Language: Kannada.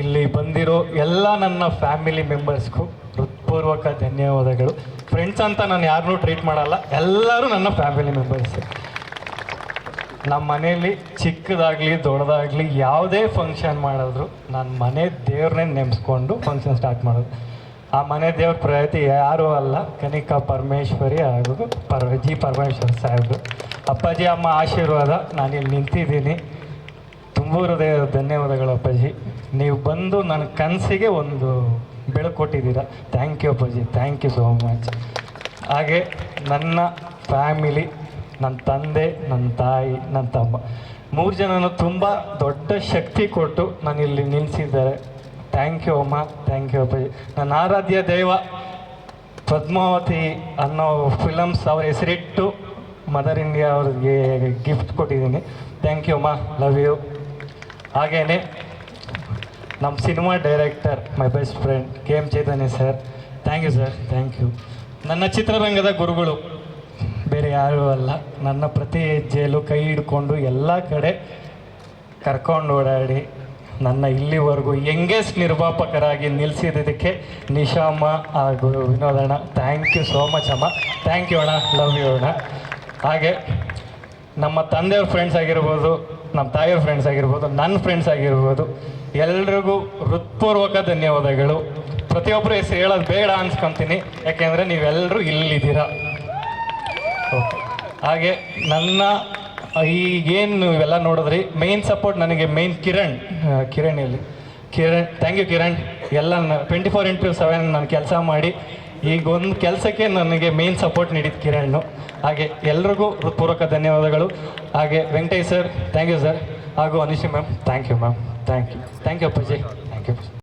ಇಲ್ಲಿ ಬಂದಿರೋ ಎಲ್ಲ ನನ್ನ ಫ್ಯಾಮಿಲಿ ಮೆಂಬರ್ಸ್ಗೂ ಹೃತ್ಪೂರ್ವಕ ಧನ್ಯವಾದಗಳು. ಫ್ರೆಂಡ್ಸ್ ಅಂತ ನಾನು ಯಾರನ್ನೂ ಟ್ರೀಟ್ ಮಾಡಲ್ಲ, ಎಲ್ಲರೂ ನನ್ನ ಫ್ಯಾಮಿಲಿ ಮೆಂಬರ್ಸ್. ನಮ್ಮ ಮನೆಯಲ್ಲಿ ಚಿಕ್ಕದಾಗಲಿ ದೊಡ್ಡದಾಗಲಿ ಯಾವುದೇ ಫಂಕ್ಷನ್ ಮಾಡಿದ್ರು ನನ್ನ ಮನೆ ದೇವ್ರನ್ನೇ ನೆನೆಸ್ಕೊಂಡು ಫಂಕ್ಷನ್ ಸ್ಟಾರ್ಟ್ ಮಾಡೋದು. ಆ ಮನೆ ದೇವ್ರ ಪ್ರಯತಿ ಯಾರೂ ಅಲ್ಲ, ಕನಿಕಾ ಪರಮೇಶ್ವರಿ ಹಾಗೂ ಪರ ಜಿ ಪರಮೇಶ್ವರ್ ಸಾಹೇಬ್ರು. ಅಪ್ಪಾಜಿ ಅಮ್ಮ ಆಶೀರ್ವಾದ, ನಾನಿಲ್ಲಿ ನಿಂತಿದ್ದೀನಿ. ತುಂಬ ಹೃದಯ ಧನ್ಯವಾದಗಳು ಅಪ್ಪಾಜಿ. ನೀವು ಬಂದು ನನ್ನ ಕನಸಿಗೆ ಒಂದು ಬೆಳಕು ಕೊಟ್ಟಿದ್ದೀರಾ. ಥ್ಯಾಂಕ್ ಯು ಅಪ್ಪಾಜಿ ಥ್ಯಾಂಕ್ ಯು ಸೋ ಮಚ್ ಹಾಗೆ ನನ್ನ ಫ್ಯಾಮಿಲಿ ನನ್ನ ತಂದೆ, ನನ್ನ ತಾಯಿ, ನನ್ನ ತಮ್ಮ. ಮೂರು ಜನನು ತುಂಬ ದೊಡ್ಡ ಶಕ್ತಿ ಕೊಟ್ಟು ನಾನು ಇಲ್ಲಿ ನಿಲ್ಲಿಸಿದ್ದಾರೆ ಥ್ಯಾಂಕ್ ಯು ಅಮ್ಮ ಥ್ಯಾಂಕ್ ಯು ಅಪ್ಪಾಜಿ. ನನ್ನ ಆರಾಧ್ಯ ದೈವ ಪದ್ಮಾವತಿ ಅನ್ನೋ ಫಿಲಮ್ಸ್ ಅವ್ರ ಹೆಸರಿಟ್ಟು ಮದರ್ ಇಂಡಿಯಾ ಅವ್ರಿಗೆ ಗಿಫ್ಟ್ ಕೊಟ್ಟಿದ್ದೀನಿ. ಥ್ಯಾಂಕ್ ಯು ಅಮ್ಮ ಲವ್ ಯು ಹಾಗೇನೆ ನಮ್ಮ cinema director, my best friend K M Chaitanya sir. Thank you sir, thank you. ನನ್ನ ಚಿತ್ರರಂಗದ ಗುರುಗಳು, ಬೇರೆ ಯಾರೂ ಅಲ್ಲ. ನನ್ನ ಪ್ರತಿ ಹೆಜ್ಜೆಯಲ್ಲೂ ಕೈ ಹಿಡ್ಕೊಂಡು ಎಲ್ಲ ಕಡೆ ಕರ್ಕೊಂಡು ಓಡಾಡಿ, ನನ್ನ ಇಲ್ಲಿವರೆಗೂ ಯಂಗೆಸ್ಟ್ ನಿರ್ಮಾಪಕರಾಗಿ ನಿಲ್ಲಿಸಿದ್ದಕ್ಕೆ ನಿಶಾಮ ಹಾಗೂ ವಿನೋದಣ್ಣ, ಥ್ಯಾಂಕ್ ಯು ಸೋ ಮಚ್ ಅಮ್ಮ. ಥ್ಯಾಂಕ್ ಯು ಅಣ್ಣ, ಲವ್ ಯು ಅಣ್ಣ. ಹಾಗೆ ನಮ್ಮ ತಂದೆಯವ್ರ ಫ್ರೆಂಡ್ಸ್ ಆಗಿರ್ಬೋದು, ನಮ್ಮ ತಾಯಿಯವ್ರ ಫ್ರೆಂಡ್ಸ್ ಆಗಿರ್ಬೋದು ನನ್ನ ಫ್ರೆಂಡ್ಸ್ ಆಗಿರ್ಬೋದು, ಎಲ್ರಿಗೂ ಹೃತ್ಪೂರ್ವಕ ಧನ್ಯವಾದಗಳು. ಪ್ರತಿಯೊಬ್ಬರು ಹೆಸರು ಹೇಳೋದು ಬೇಡ ಅನ್ಸ್ಕೊತೀನಿ, ಯಾಕೆಂದರೆ ನೀವೆಲ್ಲರೂ ಇಲ್ಲಿದ್ದೀರಾ. ಹಾಗೆ ನನ್ನ, ಈಗೇನು ಇವೆಲ್ಲ ನೋಡಿದ್ರಿ ಮೇನ್ ಸಪೋರ್ಟ್ ನನಗೆ ಮೇನ್ ಕಿರಣ್ ಕಿರಣ್ ಇಲ್ಲಿ ಕಿರಣ್ ಥ್ಯಾಂಕ್ ಯು ಕಿರಣ್. ಎಲ್ಲ ಟ್ವೆಂಟಿ ಫೋರ್ ಇಂಟು ಸೆವೆನ್ ನಾನು ಕೆಲಸ ಮಾಡಿ ಈಗ ಒಂದು ಕೆಲಸಕ್ಕೆ ನನಗೆ ಮೇನ್ ಸಪೋರ್ಟ್ ನೀಡಿದ ಕಿರಣ್ ಹಾಗೆ ಎಲ್ರಿಗೂ ಹೃತ್ಪೂರ್ವಕ ಧನ್ಯವಾದಗಳು. ಹಾಗೆ Venkatesh sir thank you sir ಹಾಗೂ ಅನಿಶಿ ma'am thank you ma'am thank you thank you ಅಪ್ಪಾಜಿ. Thank you